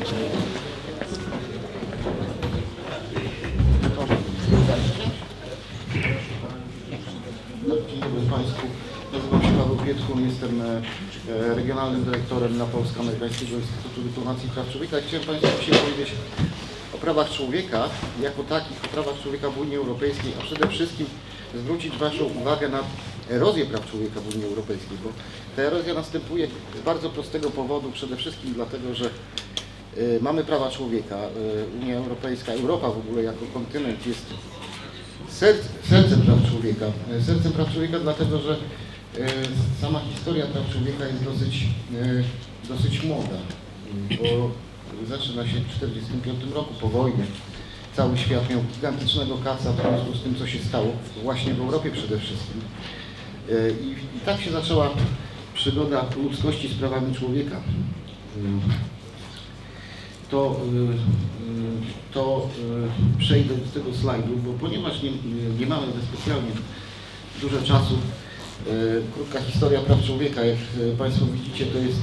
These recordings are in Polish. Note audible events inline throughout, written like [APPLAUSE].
Dzień dobry Państwu. Nazywam się Paweł jestem e, e, regionalnym dyrektorem na Polsko-Amerykańskiego Instytutu Dyplomacji i Praw Człowieka. Chciałem Państwu dzisiaj powiedzieć o prawach człowieka, jako takich, o prawach człowieka w Unii Europejskiej, a przede wszystkim zwrócić Waszą uwagę na erozję praw człowieka w Unii Europejskiej, bo ta erozja następuje z bardzo prostego powodu, przede wszystkim dlatego, że mamy prawa człowieka. E, Unia Europejska, Europa w ogóle jako kontynent jest serc, sercem praw człowieka. E, Sercem praw człowieka dlatego, że sama historia praw człowieka jest dosyć, dosyć młoda, bo zaczyna się w 1945 roku po wojnie. Cały świat miał gigantycznego kaca w związku z tym, co się stało właśnie w Europie przede wszystkim. I, i tak się zaczęła przygoda ludzkości z prawami człowieka. To, y, y, to y, przejdę do tego slajdu, bo ponieważ nie, nie mamy specjalnie dużo czasu, krótka historia praw człowieka, jak Państwo widzicie, to jest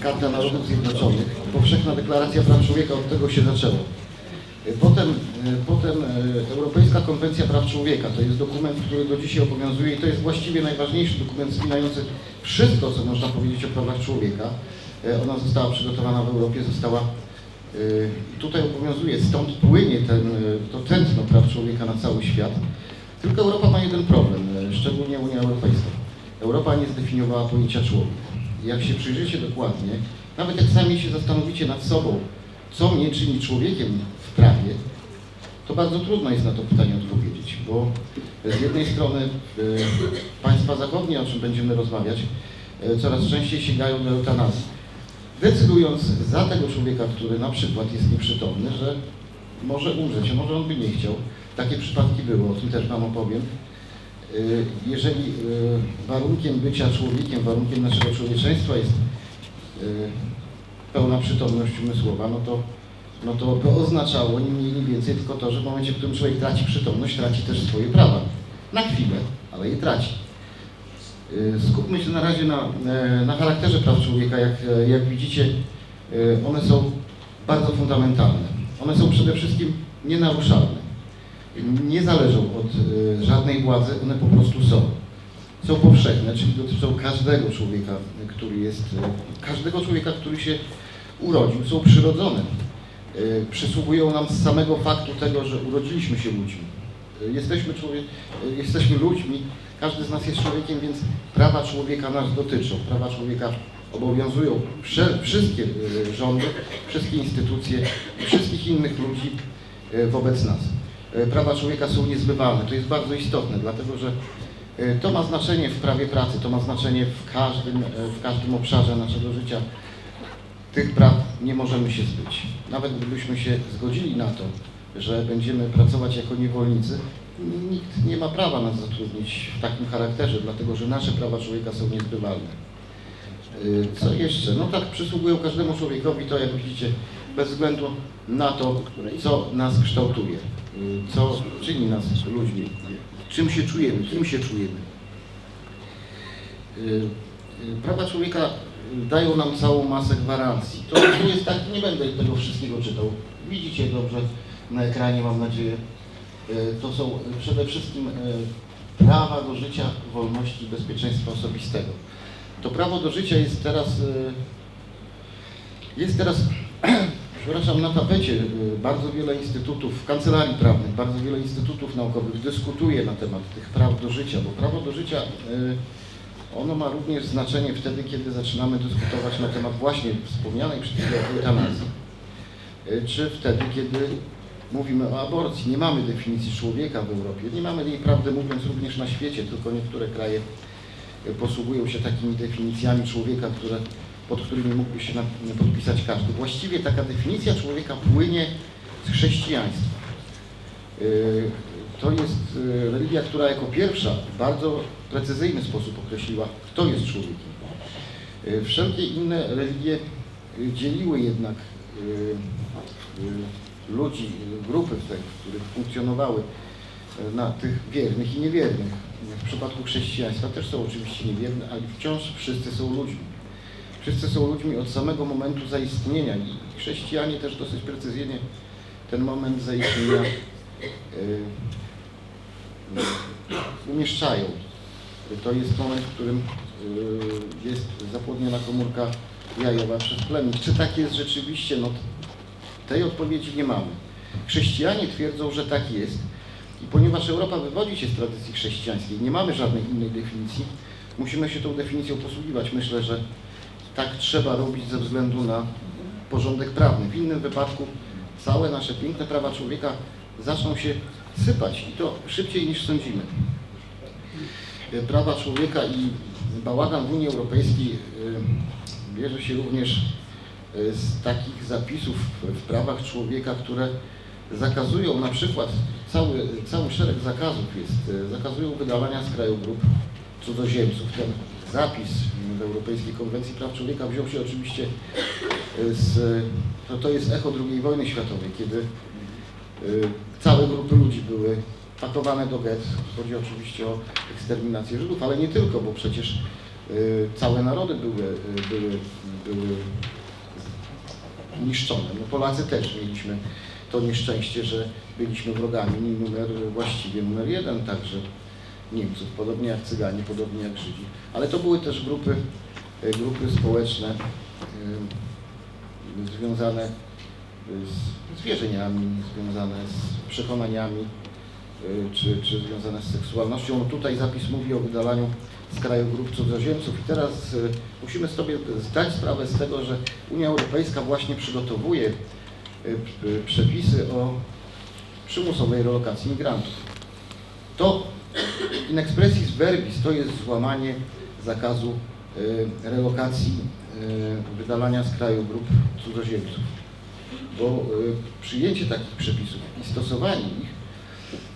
Karta Narodów Zjednoczonych, Powszechna Deklaracja Praw Człowieka, od tego się zaczęło. Potem, potem Europejska Konwencja Praw Człowieka, to jest dokument, który do dzisiaj obowiązuje i to jest właściwie najważniejszy dokument spinający wszystko, co można powiedzieć o prawach człowieka. E, Ona została przygotowana w Europie, została y, i tutaj obowiązuje, stąd płynie ten, y, to tętno praw człowieka na cały świat. Tylko Europa ma jeden problem, szczególnie Unia Europejska. Europa nie zdefiniowała pojęcia człowiek. I Jak się przyjrzycie dokładnie, nawet jak sami się zastanowicie nad sobą, co mnie czyni człowiekiem w prawie, to bardzo trudno jest na to pytanie odpowiedzieć, bo z jednej strony państwa zachodnie, o czym będziemy rozmawiać, coraz częściej sięgają do eutanazji decydując za tego człowieka, który na przykład jest nieprzytomny, że może umrzeć, może on by nie chciał. Takie przypadki były, o tym też Wam opowiem. Y, Jeżeli y, warunkiem bycia człowiekiem, warunkiem naszego człowieczeństwa jest y, pełna przytomność umysłowa, no to, no to by oznaczało nie mniej, nie więcej tylko to, że w momencie, w którym człowiek traci przytomność, traci też swoje prawa. Na chwilę, ale je traci. Y, Skupmy się na razie na, e, na charakterze praw człowieka. Jak, e, jak widzicie, e, one są bardzo fundamentalne. One są przede wszystkim nienaruszalne. Nie zależą od żadnej władzy, one po prostu są. Są powszechne, czyli dotyczą każdego człowieka, który jest, każdego człowieka, który się urodził, są przyrodzone. Przysługują nam z samego faktu tego, że urodziliśmy się ludźmi. Jesteśmy, człowiek, jesteśmy ludźmi, każdy z nas jest człowiekiem, więc prawa człowieka nas dotyczą. Prawa człowieka obowiązują wszystkie e, rządy, wszystkie instytucje i wszystkich innych ludzi e, wobec nas. E, Prawa człowieka są niezbywalne. To jest bardzo istotne, dlatego że to ma znaczenie w prawie pracy, to ma znaczenie w każdym, w każdym obszarze naszego życia. Tych praw nie możemy się zbyć. Nawet gdybyśmy się zgodzili na to, że będziemy pracować jako niewolnicy, nikt nie ma prawa nas zatrudnić w takim charakterze, dlatego że nasze prawa człowieka są niezbywalne. Y, Co jeszcze? No tak, przysługują każdemu człowiekowi to, jak widzicie, bez względu na to, co nas kształtuje, y, co czyni nas ludźmi, czym się czujemy, kim się czujemy. Y, Prawa człowieka dają nam całą masę gwarancji. To tu jest tak, nie będę tego wszystkiego czytał. Widzicie dobrze na ekranie, mam nadzieję. Y, To są przede wszystkim y, prawa do życia, wolności i bezpieczeństwa osobistego. To prawo do życia jest teraz, y, jest teraz, [CLEARS THROAT] przepraszam, na tapecie bardzo wiele instytutów, kancelarii prawnych, bardzo wiele instytutów naukowych dyskutuje na temat tych praw do życia, bo prawo do życia ono ma również znaczenie wtedy, kiedy zaczynamy dyskutować na temat właśnie wspomnianej przed chwilą eutanazji, czy wtedy, kiedy mówimy o aborcji. Nie mamy definicji człowieka w Europie, nie mamy jej, prawdę mówiąc, również na świecie, tylko niektóre kraje y, posługują się takimi definicjami człowieka, które, pod którymi mógłby się podpisać każdy. Właściwie taka definicja człowieka płynie z chrześcijaństwa. Y, To jest y, religia, która jako pierwsza w bardzo precyzyjny sposób określiła, kto jest człowiekiem. Wszelkie inne religie dzieliły jednak ludzi, grupy, w które funkcjonowały y, na tych wiernych i niewiernych. W przypadku chrześcijaństwa też są oczywiście niewierni, ale wciąż wszyscy są ludźmi. Wszyscy są ludźmi od samego momentu zaistnienia i chrześcijanie też dosyć precyzyjnie ten moment zaistnienia y, umieszczają. To jest moment, w którym y, jest zapłodniona komórka jajowa przez plemnik. Czy tak jest rzeczywiście? No, tej odpowiedzi nie mamy. Chrześcijanie twierdzą, że tak jest. I ponieważ Europa wywodzi się z tradycji chrześcijańskiej, nie mamy żadnej innej definicji, musimy się tą definicją posługiwać. Myślę, że tak trzeba robić ze względu na porządek prawny. W innym wypadku całe nasze piękne prawa człowieka zaczną się sypać i to szybciej niż sądzimy. Prawa człowieka i bałagan w Unii Europejskiej y, bierze się również z takich zapisów w prawach człowieka, które zakazują na przykład, cały, cały szereg zakazów jest, y, zakazują wydalania z kraju grup cudzoziemców. Ten zapis w Europejskiej Konwencji Praw Człowieka wziął się oczywiście z, to, to jest echo II wojny światowej, kiedy y, całe grupy ludzi były pakowane do get. Chodzi oczywiście o eksterminację Żydów, ale nie tylko, bo przecież y, całe narody były, y, były, były niszczone. No Polacy też mieliśmy to nieszczęście, że byliśmy wrogami numer, właściwie numer jeden, także Niemców, podobnie jak Cyganie, podobnie jak Żydzi. Ale to były też grupy, y, grupy społeczne y, związane z, z wierzeniami, związane z przekonaniami, y, czy, czy związane z seksualnością. No tutaj zapis mówi o wydalaniu z kraju grup cudzoziemców i teraz y, musimy sobie zdać sprawę z tego, że Unia Europejska właśnie przygotowuje y, p- przepisy o przymusowej relokacji migrantów. To in expressis verbis to jest złamanie zakazu y, relokacji, y, wydalania z kraju grup cudzoziemców. Bo y, przyjęcie takich przepisów i stosowanie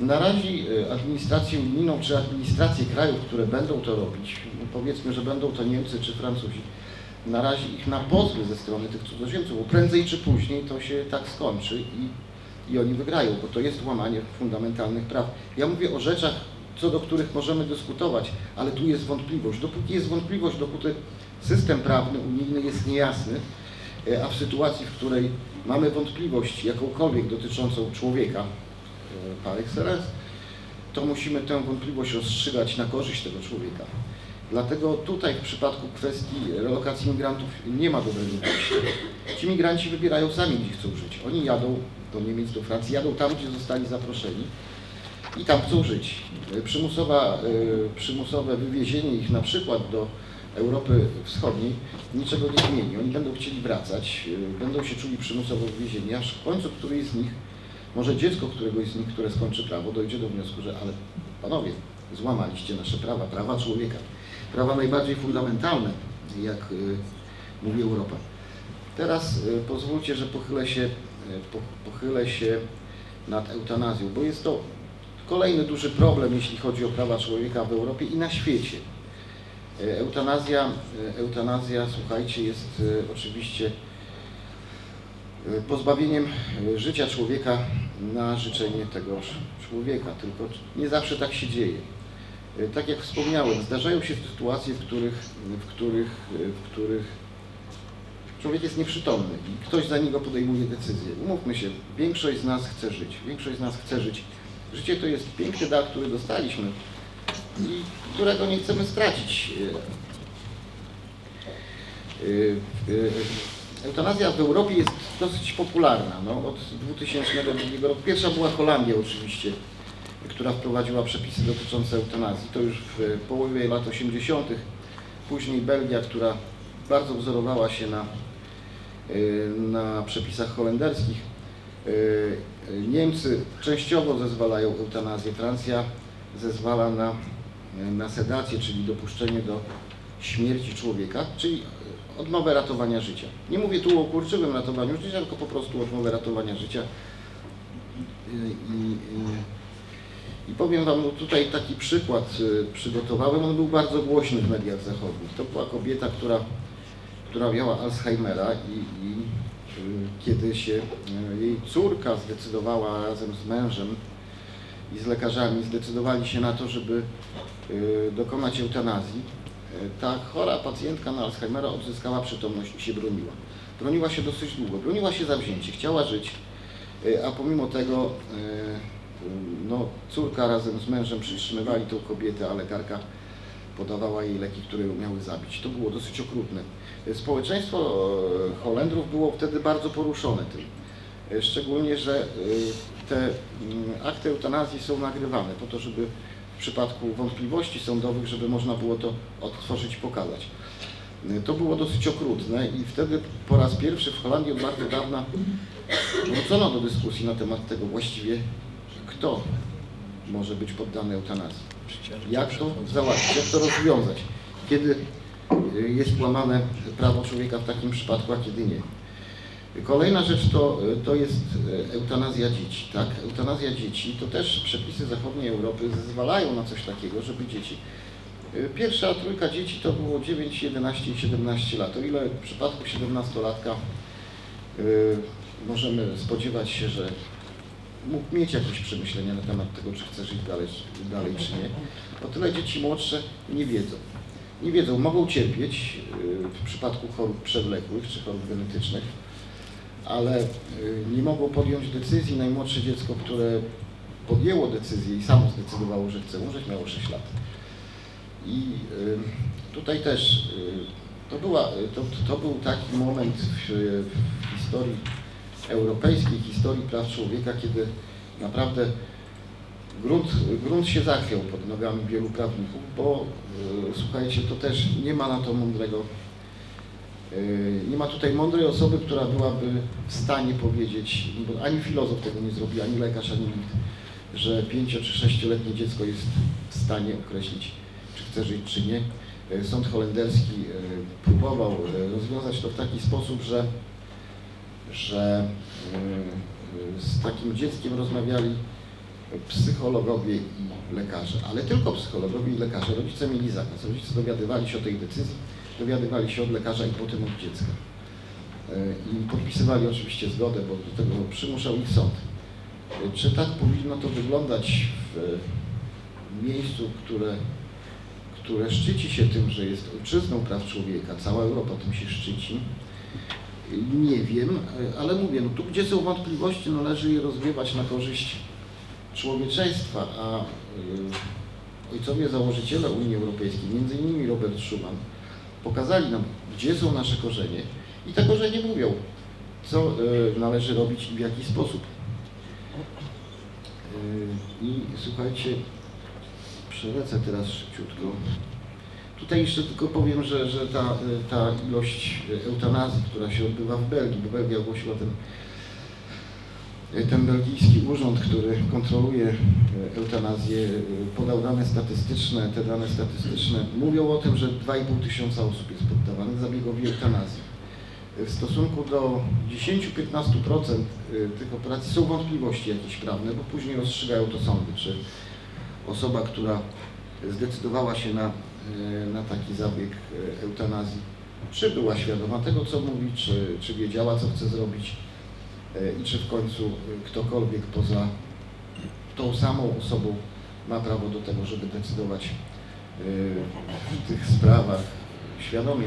narazi y, administrację unijną czy administrację krajów, które będą to robić, no powiedzmy, że będą to Niemcy czy Francuzi, narazi ich na pozwy ze strony tych cudzoziemców, bo prędzej czy później to się tak skończy i, i oni wygrają, bo to jest łamanie fundamentalnych praw. Ja mówię o rzeczach, co do których możemy dyskutować, ale tu jest wątpliwość. Dopóki jest wątpliwość, dopóty system prawny unijny jest niejasny, e, a w sytuacji, w której mamy wątpliwość jakąkolwiek dotyczącą człowieka e, par excellence, to musimy tę wątpliwość rozstrzygać na korzyść tego człowieka. Dlatego tutaj w przypadku kwestii relokacji migrantów nie ma dobrego wyjścia. Ci migranci wybierają sami, gdzie chcą żyć. Oni jadą do Niemiec, do Francji, jadą tam, gdzie zostali zaproszeni i tam chcą żyć. Y, Przymusowa, y, przymusowe wywiezienie ich na przykład do Europy Wschodniej niczego nie zmieni. Oni będą chcieli wracać, będą się czuli przymusowo wywiezieni, aż w końcu któryś z nich, może dziecko któregoś z nich, które skończy prawo, dojdzie do wniosku, że ale panowie, złamaliście nasze prawa, prawa człowieka, prawa najbardziej fundamentalne, jak y, mówi Europa. Teraz y, pozwólcie, że pochylę się, y, po, pochylę się nad eutanazją, bo jest to kolejny duży problem, jeśli chodzi o prawa człowieka w Europie i na świecie. Eutanazja, eutanazja słuchajcie, jest oczywiście pozbawieniem życia człowieka na życzenie tegoż człowieka, tylko nie zawsze tak się dzieje. E, Tak jak wspomniałem, zdarzają się sytuacje, w których, w których, e, w których człowiek jest nieprzytomny i ktoś za niego podejmuje decyzję. Umówmy się, większość z nas chce żyć. Większość z nas chce żyć. Życie to jest piękny dar, który dostaliśmy i którego nie chcemy stracić. Yy, yy, Eutanazja w Europie jest dosyć popularna. No, od 2002 roku. Pierwsza była Holandia oczywiście, która wprowadziła przepisy dotyczące eutanazji. To już w połowie lat 80. Później Belgia, która bardzo wzorowała się na, yy, na przepisach holenderskich. Yy, Niemcy częściowo zezwalają eutanazję. Francja zezwala na, na sedację, czyli dopuszczenie do śmierci człowieka, czyli odmowę ratowania życia. Nie mówię tu o kurczywym ratowaniu życia, tylko po prostu odmowę ratowania życia. I, i, i powiem Wam, no tutaj taki przykład y, przygotowałem, on był bardzo głośny w mediach zachodnich. To była kobieta, która, która miała Alzheimera i, i y, kiedy się y, jej córka zdecydowała razem z mężem i z lekarzami zdecydowali się na to, żeby dokonać eutanazji, ta chora pacjentka na Alzheimera odzyskała przytomność i się broniła. Broniła się dosyć długo, broniła się zawzięcie, chciała żyć, e, a pomimo tego e, no, córka razem z mężem przytrzymywali tą kobietę, a lekarka podawała jej leki, które ją miały zabić. To było dosyć okrutne. Społeczeństwo e, Holendrów było wtedy bardzo poruszone tym. Szczególnie, że te mm, akty eutanazji są nagrywane po to, żeby w przypadku wątpliwości sądowych, żeby można było to odtworzyć i pokazać. To było dosyć okrutne i wtedy po raz pierwszy w Holandii od bardzo dawna wrócono do dyskusji na temat tego właściwie, kto może być poddany eutanazji. Jak to załatwić, jak to rozwiązać, kiedy y, jest łamane prawo człowieka w takim przypadku, a kiedy nie. Kolejna rzecz to, to jest y, eutanazja dzieci. Tak? Eutanazja dzieci to też przepisy zachodniej Europy zezwalają na coś takiego, żeby dzieci. y, Pierwsza trójka dzieci to było 9, 11 i 17 lat. O ile w przypadku 17-latka y, możemy spodziewać się, że mógł mieć jakieś przemyślenia na temat tego, czy chce żyć dalej, dalej czy nie. O tyle dzieci młodsze nie wiedzą. Nie wiedzą, mogą cierpieć w przypadku chorób przewlekłych czy chorób genetycznych, ale y, nie mogą podjąć decyzji. Najmłodsze dziecko, które podjęło decyzję i samo zdecydowało, że chce umrzeć, miało 6 lat. I y, tutaj też y, to, była, to, to był taki moment w, w historii europejskiej historii praw człowieka, kiedy naprawdę grunt, grunt się zachwiał pod nogami wielu prawników, bo słuchajcie, to też nie ma na to mądrego, nie ma tutaj mądrej osoby, która byłaby w stanie powiedzieć, bo ani filozof tego nie zrobi, ani lekarz, ani nikt, że pięcio czy sześcioletnie dziecko jest w stanie określić, czy chce żyć, czy nie. E, Sąd holenderski e, próbował rozwiązać to w taki sposób, że że z takim dzieckiem rozmawiali psychologowie i lekarze, ale tylko psychologowie i lekarze. Rodzice mieli zakaz. Rodzice dowiadywali się o tej decyzji, dowiadywali się od lekarza i potem od dziecka. Y, I podpisywali oczywiście zgodę, bo do tego przymuszał ich sąd. Y, Czy tak powinno to wyglądać w miejscu, które, które szczyci się tym, że jest ojczyzną praw człowieka, cała Europa tym się szczyci, nie wiem, ale mówię, no tu gdzie są wątpliwości, należy je rozwiewać na korzyść człowieczeństwa, a ojcowie założyciele Unii Europejskiej, między innymi Robert Schuman, pokazali nam, gdzie są nasze korzenie i te korzenie mówią, co y, należy robić i w jaki sposób. Y, I słuchajcie, przelecę teraz szybciutko. Tutaj jeszcze tylko powiem, że, że ta, y, ta ilość eutanazji, która się odbywa w Belgii, bo Belgia ogłosiła ten, ten belgijski urząd, który kontroluje y, eutanazję, y, podał dane statystyczne. Te dane statystyczne mówią o tym, że 2,5 tysiąca osób jest poddawanych zabiegowi eutanazji. W stosunku do 10-15% y, tych operacji są wątpliwości jakieś prawne, bo później rozstrzygają to sądy, czy osoba, która zdecydowała się na, e, na taki zabieg e, eutanazji, czy była świadoma tego, co mówi, czy, czy wiedziała, co chce zrobić e, i czy w końcu e, ktokolwiek poza tą samą osobą ma prawo do tego, żeby decydować e, w tych sprawach świadomie.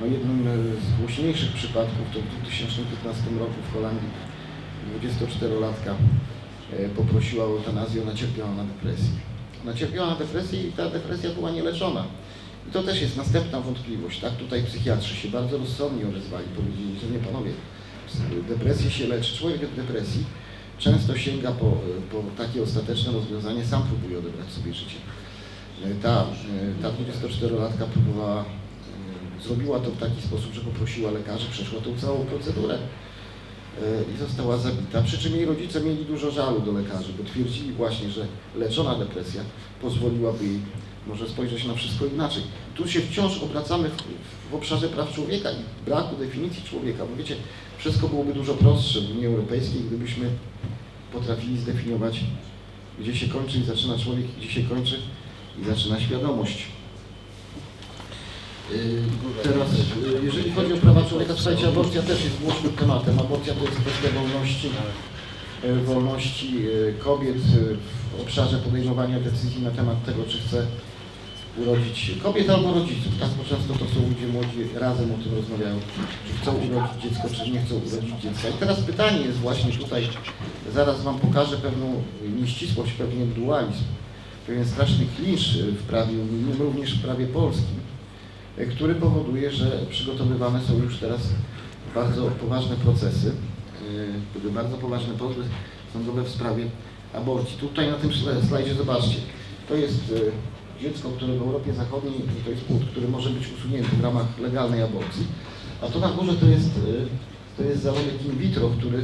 No jednym e, z głośniejszych przypadków to w 2015 roku w Holandii 24-latka e, poprosiła o eutanazję, ona cierpiała na depresję. Ona cierpiała na depresję i ta depresja była nieleczona. I to też jest następna wątpliwość, tak? Tutaj psychiatrzy się bardzo rozsądnie odezwali, powiedzieli, że nie panowie, depresję się leczy. Człowiek w depresji często sięga po, po takie ostateczne rozwiązanie, sam próbuje odebrać sobie życie. Ta, ta 24-latka próbowała, zrobiła to w taki sposób, że poprosiła lekarzy, przeszła tą całą procedurę e, i została zabita. Przy czym jej rodzice mieli dużo żalu do lekarzy, bo twierdzili właśnie, że leczona depresja pozwoliłaby jej może spojrzeć na wszystko inaczej. Tu się wciąż obracamy w, w obszarze praw człowieka i braku definicji człowieka, bo wiecie, wszystko byłoby dużo prostsze w Unii Europejskiej, gdybyśmy potrafili zdefiniować, gdzie się kończy i zaczyna człowiek, gdzie się kończy i zaczyna świadomość. Yy, Teraz, yy, jeżeli chodzi o prawa człowieka, słuchajcie, aborcja też jest głośnym tematem. Aborcja to jest kwestia wolności, yy, wolności kobiet w obszarze podejmowania decyzji na temat tego, czy chce urodzić kobiet albo rodziców, tak? Często to są ludzie młodzi, razem o tym rozmawiają, czy chcą urodzić dziecko, czy nie chcą urodzić dziecka. I teraz pytanie jest właśnie tutaj, zaraz Wam pokażę pewną nieścisłość, pewien dualizm, pewien straszny klincz w prawie unijnym, również w prawie polskim, który powoduje, że przygotowywane są już teraz bardzo poważne procesy, e, bardzo poważne pozwy sądowe w sprawie aborcji. Tutaj na tym slajdzie zobaczcie, to jest e, dziecko, które w Europie Zachodniej, to jest płód, który może być usunięty w ramach legalnej aborcji, a to na górze to jest, e, to jest zarodek in vitro, który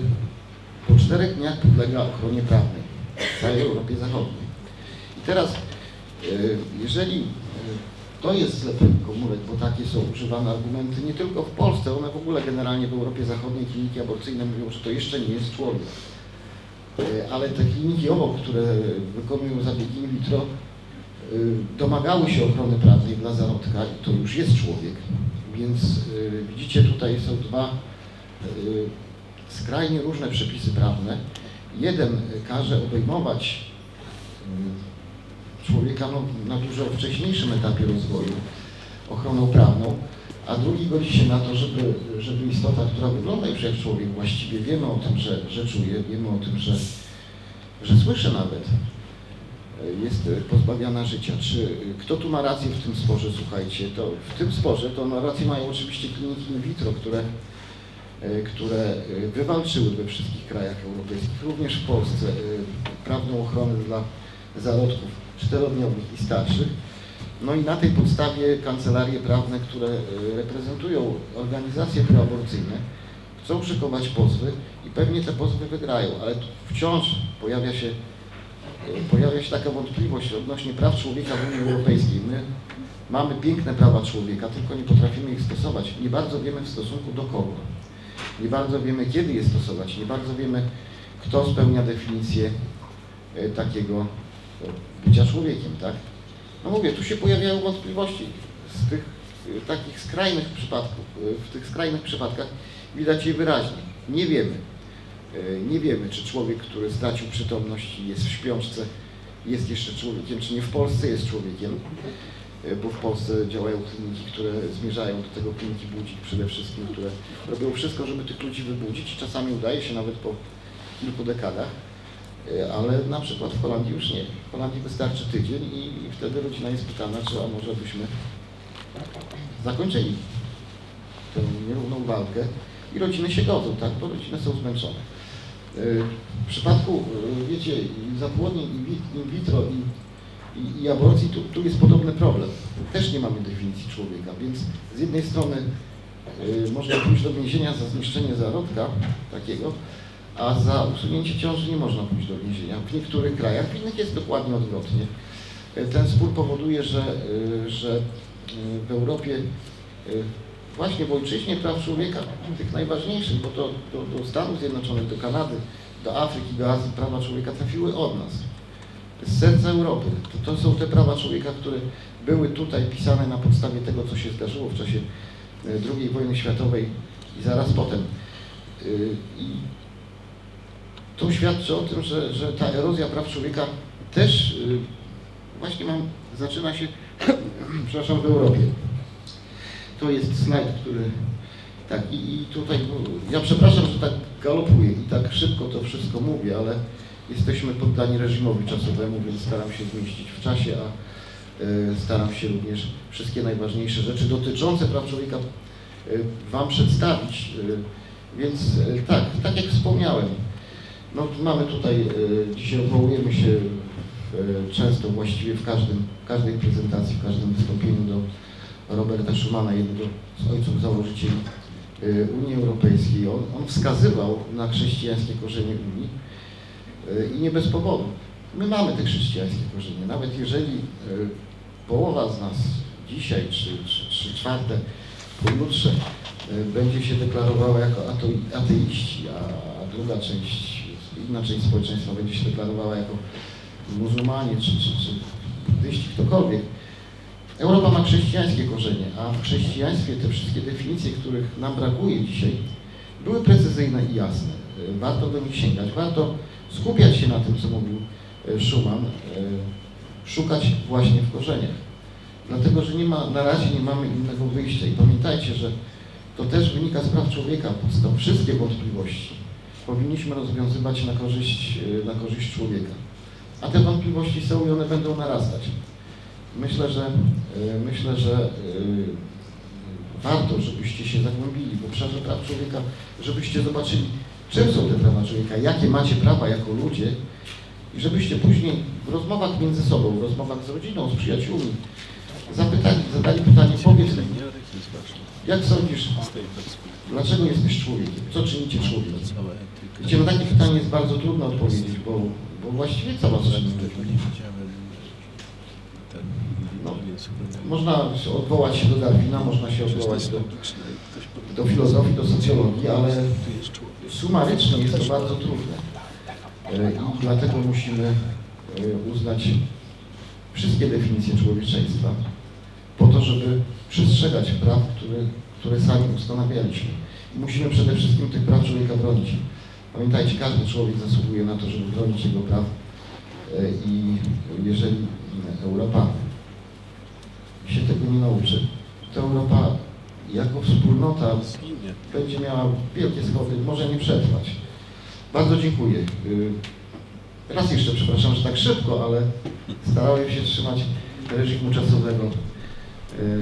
po czterech dniach podlega ochronie prawnej w całej Europie Zachodniej. I teraz, e, jeżeli e, to jest zlepek komórek, bo takie są używane argumenty nie tylko w Polsce, one w ogóle generalnie w Europie Zachodniej kliniki aborcyjne mówią, że to jeszcze nie jest człowiek. Ale te kliniki obok, które wykonują zabiegi in vitro, domagały się ochrony prawnej dla zarodka i to już jest człowiek. Więc e, widzicie, tutaj są dwa e, skrajnie różne przepisy prawne. Jeden każe obejmować człowieka no, na dużo wcześniejszym etapie rozwoju ochroną prawną, a drugi godzi się na to, żeby, żeby istota, która wygląda już jak człowiek, właściwie wiemy o tym, że, że czuje, wiemy o tym, że, że słyszy nawet, jest pozbawiana życia. Czy e, kto tu ma rację w tym sporze, słuchajcie, to w tym sporze to na rację mają oczywiście kliniki in vitro, które, e, które e, wywalczyły we wszystkich krajach europejskich, również w Polsce, e, prawną ochronę dla zarodków czterodniowych i starszych. No i na tej podstawie kancelarie prawne, które reprezentują organizacje proaborcyjne, chcą szykować pozwy i pewnie te pozwy wygrają, ale wciąż pojawia się, pojawia się taka wątpliwość odnośnie praw człowieka w Unii Europejskiej. My mamy piękne prawa człowieka, tylko nie potrafimy ich stosować. Nie bardzo wiemy w stosunku do kogo. Nie bardzo wiemy, kiedy je stosować. Nie bardzo wiemy, kto spełnia definicję e, takiego e, bycia człowiekiem, tak? No mówię, tu się pojawiają wątpliwości z tych takich skrajnych przypadków, w tych skrajnych przypadkach widać je wyraźnie. Nie wiemy. Y, Nie wiemy, czy człowiek, który stracił przytomność i jest w śpiączce, jest jeszcze człowiekiem, czy nie w Polsce jest człowiekiem, y, bo w Polsce działają kliniki, które zmierzają do tego kliniki budzik przede wszystkim, które robią wszystko, żeby tych ludzi wybudzić czasami udaje się nawet po kilku dekadach. E, ale na przykład w Holandii już nie. W Holandii wystarczy tydzień i, i wtedy rodzina jest pytana, czy a może byśmy zakończyli tę nierówną walkę i rodziny się godzą, tak, bo rodziny są zmęczone. E, W przypadku, e, wiecie, zapłodnień in vit- in vitro i, i, i aborcji, tu, tu jest podobny problem. Też nie mamy definicji człowieka, więc z jednej strony e, można pójść do więzienia za zniszczenie zarodka takiego, a za usunięcie ciąży nie można pójść do więzienia. W niektórych krajach, w innych jest dokładnie odwrotnie. Ten spór powoduje, że, że w Europie właśnie w ojczyźnie praw człowieka, tych najważniejszych, bo to do, do Stanów Zjednoczonych, do Kanady, do Afryki, do Azji prawa człowieka trafiły od nas. Z serca Europy. To, to są te prawa człowieka, które były tutaj pisane na podstawie tego, co się zdarzyło w czasie e, II wojny światowej i zaraz potem. E, I to świadczy o tym, że, że ta erozja praw człowieka też y, właśnie mam, zaczyna się, [CLEARS THROAT] przepraszam, w Europie. To jest slajd, który tak i, i tutaj, no, ja przepraszam, że tak galopuję i tak szybko to wszystko mówię, ale jesteśmy poddani reżimowi czasowemu, więc staram się zmieścić w czasie, a y, staram się również wszystkie najważniejsze rzeczy dotyczące praw człowieka y, Wam przedstawić. Y, więc y, tak, tak jak wspomniałem, no, mamy tutaj, e, dzisiaj odwołujemy się e, często, właściwie w, każdym, w każdej prezentacji, w każdym wystąpieniu do Roberta Schumana, jednego z ojców założycieli e, Unii Europejskiej. On, on wskazywał na chrześcijańskie korzenie Unii e, i nie bez powodu. My mamy te chrześcijańskie korzenie, nawet jeżeli e, połowa z nas dzisiaj, czy, czy, czy czwarte pojutrze będzie się deklarowała jako ateiści, a druga część, inna część społeczeństwa będzie się deklarowała jako muzułmanie, czy, czy, czy buddyści, ktokolwiek. Europa ma chrześcijańskie korzenie, a w chrześcijaństwie te wszystkie definicje, których nam brakuje dzisiaj, były precyzyjne i jasne. E, Warto do nich sięgać, warto skupiać się na tym, co mówił e, Schumann, e, szukać właśnie w korzeniach. Dlatego, że nie ma, na razie nie mamy innego wyjścia. I pamiętajcie, że to też wynika z praw człowieka. Podstaw, wszystkie wątpliwości powinniśmy rozwiązywać na korzyść, na korzyść człowieka. A te wątpliwości są i one będą narastać. Myślę, że, e, myślę, że e, warto, żebyście się zagłębili w obszarze praw człowieka, żebyście zobaczyli, czym są te prawa człowieka, jakie macie prawa jako ludzie i żebyście później w rozmowach między sobą, w rozmowach z rodziną, z przyjaciółmi zapytali, zadali pytanie, powiedz mi, jak sądzisz, dlaczego jesteś człowiekiem? Co czynicie człowiekiem? Wiecie, na takie pytanie jest bardzo trudno odpowiedzieć, bo, bo właściwie co was czyni? No, Można się odwołać się do Darwina, można się odwołać do, do filozofii, do socjologii, ale sumarycznie jest to bardzo trudne. I dlatego musimy e, uznać wszystkie definicje człowieczeństwa po to, żeby przestrzegać praw, które, które sami ustanawialiśmy. I musimy przede wszystkim tych praw człowieka bronić. Pamiętajcie, każdy człowiek zasługuje na to, żeby bronić jego praw e, i jeżeli Europa się tego nie nauczy, to Europa jako wspólnota będzie miała wielkie schody, może nie przetrwać. Bardzo dziękuję. Y, Raz jeszcze przepraszam, że tak szybko, ale starałem się trzymać reżimu czasowego. Y,